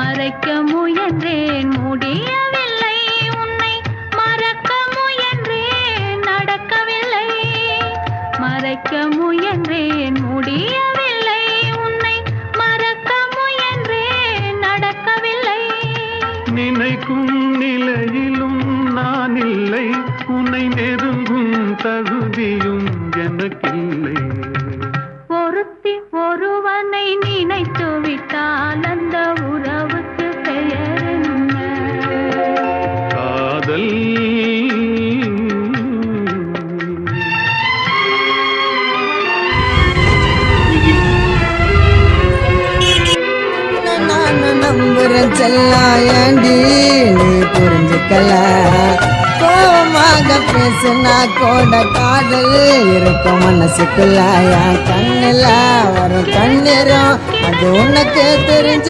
மறைக்க முயன்றேன் முடியவில்லை. உன்னை மறக்க முயன்றேன் நடக்கவில்லை. மறைக்க முயன்றேன் முடியவில்லை. உன்னை மறக்க முயன்றேன் நடக்கவில்லை. நினைக்கும் நிலையிலும் நான் இல்லை. உன்னை நெருங்கும் தகுதியும் எனக்கில்லை. ஒருத்தி ஒருவனை நினைத்து விட்டால் அந்த நான் நம்புறேன் செல்லா ஏண்டி நீ புரிஞ்சுக்கல. கோபமாக பேசுனா கூட காதல் இருக்கும் மனசுக்குள்ள. என் கண்ணுல வரும் கண்ணீரும் அது உனக்கு தெரிஞ்சு